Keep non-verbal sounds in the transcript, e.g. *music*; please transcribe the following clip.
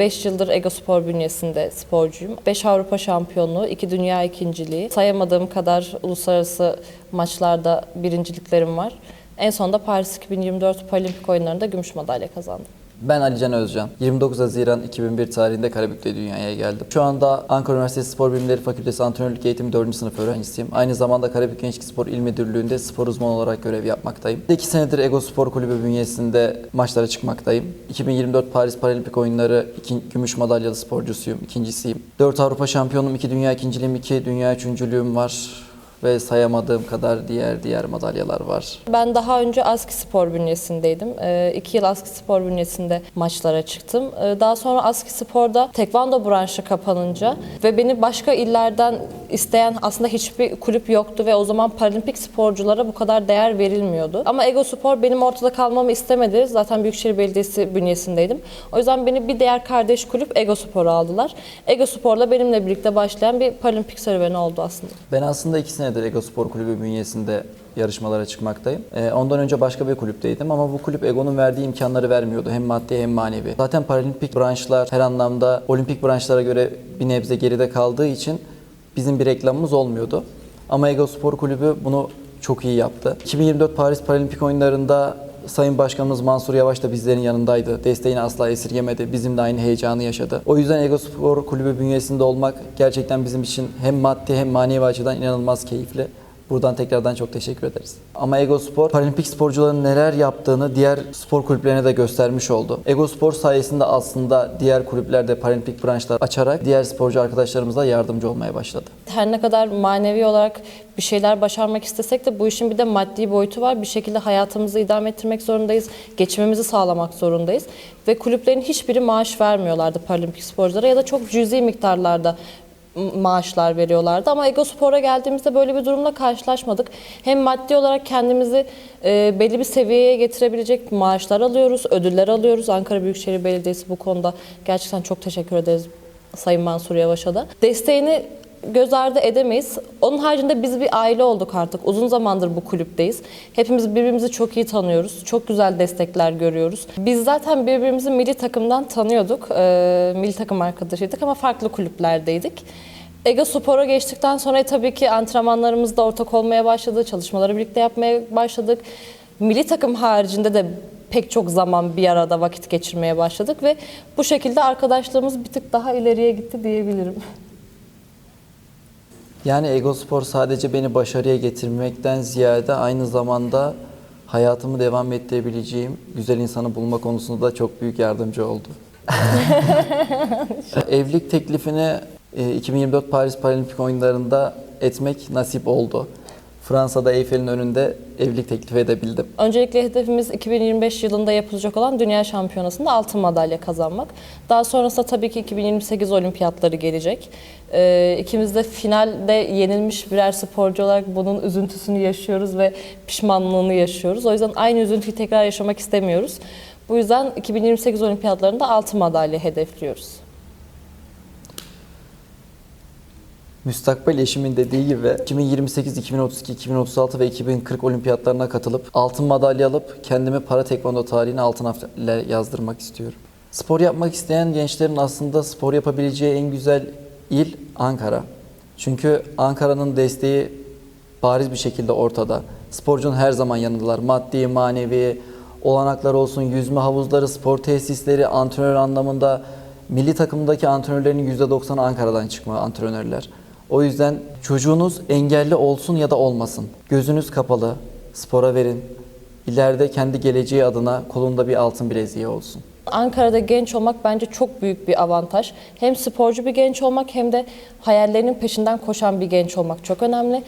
5 yıldır Ego Spor bünyesinde sporcuyum. 5 Avrupa şampiyonluğu, 2 dünya ikinciliği. Sayamadığım kadar uluslararası maçlarda birinciliklerim var. En sonunda Paris 2024 Paralimpik oyunlarında gümüş madalya kazandım. Ben Alican Özcan. 29 Haziran 2001 tarihinde Karabük'te dünyaya geldim. Şu anda Ankara Üniversitesi Spor Bilimleri Fakültesi Antrenörlük Eğitimi 4. sınıf öğrencisiyim. Aynı zamanda Karabük Gençlik Spor İl Müdürlüğü'nde spor uzmanı olarak görev yapmaktayım. 2 senedir Ego Spor Kulübü bünyesinde maçlara çıkmaktayım. 2024 Paris Paralimpik Oyunları iki, gümüş madalyalı sporcusuyum, ikincisiyim. 4 Avrupa şampiyonum, 2 dünya ikinciliğim, 2 dünya üçüncülüğüm var ve sayamadığım kadar diğer diğer madalyalar var. Ben daha önce Aski Spor bünyesindeydim. 2 yıl Aski Spor bünyesinde maçlara çıktım. Ee, Daha sonra Aski Spor'da tekvando branşı kapanınca ve beni başka illerden isteyen aslında hiçbir kulüp yoktu ve o zaman paralimpik sporculara bu kadar değer verilmiyordu. Ama Ego Spor benim ortada kalmamı istemedi. Zaten Büyükşehir Belediyesi bünyesindeydim. O yüzden beni bir diğer kardeş kulüp Ego Spor'a aldılar. Ego Spor'la benimle birlikte başlayan bir paralimpik serüveni oldu aslında. Ben aslında iki senedir Ego Spor Kulübü bünyesinde yarışmalara çıkmaktayım. Ee, ondan önce başka bir kulüpteydim ama bu kulüp Ego'nun verdiği imkanları vermiyordu. Hem maddi hem manevi. Zaten paralimpik branşlar her anlamda olimpik branşlara göre bir nebze geride kaldığı için bizim bir reklamımız olmuyordu. Ama Ego Spor Kulübü bunu çok iyi yaptı. 2024 Paris Paralimpik Oyunlarında Sayın Başkanımız Mansur Yavaş da bizlerin yanındaydı. Desteğini asla esirgemedi. Bizim de aynı heyecanı yaşadı. O yüzden Ego Spor Kulübü bünyesinde olmak gerçekten bizim için hem maddi hem manevi açıdan inanılmaz keyifli. Buradan tekrardan çok teşekkür ederiz. Ama Ego Spor, paralimpik sporcuların neler yaptığını diğer spor kulüplerine de göstermiş oldu. Ego Spor sayesinde aslında diğer kulüplerde paralimpik branşlar açarak diğer sporcu arkadaşlarımıza yardımcı olmaya başladı. her ne kadar manevi olarak bir şeyler başarmak istesek de bu işin bir de maddi boyutu var. Bir şekilde hayatımızı idame ettirmek zorundayız. Geçimimizi sağlamak zorundayız. Ve kulüplerin hiçbiri maaş vermiyorlardı paralimpik sporculara ya da çok cüzi miktarlarda maaşlar veriyorlardı. Ama Ego Spor'a geldiğimizde böyle bir durumla karşılaşmadık. Hem maddi olarak kendimizi e, belli bir seviyeye getirebilecek maaşlar alıyoruz, ödüller alıyoruz. Ankara Büyükşehir Belediyesi bu konuda gerçekten çok teşekkür ederiz Sayın Mansur Yavaş'a da. Desteğini göz ardı edemeyiz. Onun haricinde biz bir aile olduk artık. Uzun zamandır bu kulüpteyiz. Hepimiz birbirimizi çok iyi tanıyoruz. Çok güzel destekler görüyoruz. Biz zaten birbirimizi milli takımdan tanıyorduk. Ee, milli takım arkadaşıydık ama farklı kulüplerdeydik. Ego Spor'a geçtikten sonra tabii ki antrenmanlarımızda ortak olmaya başladı. Çalışmaları birlikte yapmaya başladık. Milli takım haricinde de pek çok zaman bir arada vakit geçirmeye başladık ve bu şekilde arkadaşlığımız bir tık daha ileriye gitti diyebilirim. Yani Ego Spor sadece beni başarıya getirmekten ziyade aynı zamanda hayatımı devam ettirebileceğim güzel insanı bulma konusunda da çok büyük yardımcı oldu. *laughs* Evlilik teklifini e, 2024 Paris Paralimpik Oyunlarında etmek nasip oldu. Fransa'da Eyfel'in önünde evlilik teklif edebildim. Öncelikle hedefimiz 2025 yılında yapılacak olan Dünya Şampiyonası'nda altın madalya kazanmak. Daha sonrasında tabii ki 2028 olimpiyatları gelecek. Ee, ikimiz de finalde yenilmiş birer sporcu olarak bunun üzüntüsünü yaşıyoruz ve pişmanlığını yaşıyoruz. O yüzden aynı üzüntüyü tekrar yaşamak istemiyoruz. Bu yüzden 2028 olimpiyatlarında altın madalya hedefliyoruz. Müstakbel eşimin dediği gibi 2028, 2032, 2036 ve 2040 olimpiyatlarına katılıp altın madalya alıp kendimi para tekvando tarihine altın harfle yazdırmak istiyorum. Spor yapmak isteyen gençlerin aslında spor yapabileceği en güzel il Ankara. Çünkü Ankara'nın desteği bariz bir şekilde ortada. Sporcunun her zaman yanındalar. Maddi, manevi, olanaklar olsun, yüzme havuzları, spor tesisleri, antrenör anlamında milli takımdaki antrenörlerin %90'ı Ankara'dan çıkma antrenörler. O yüzden çocuğunuz engelli olsun ya da olmasın. Gözünüz kapalı, spora verin. İleride kendi geleceği adına kolunda bir altın bileziği olsun. Ankara'da genç olmak bence çok büyük bir avantaj. Hem sporcu bir genç olmak hem de hayallerinin peşinden koşan bir genç olmak çok önemli.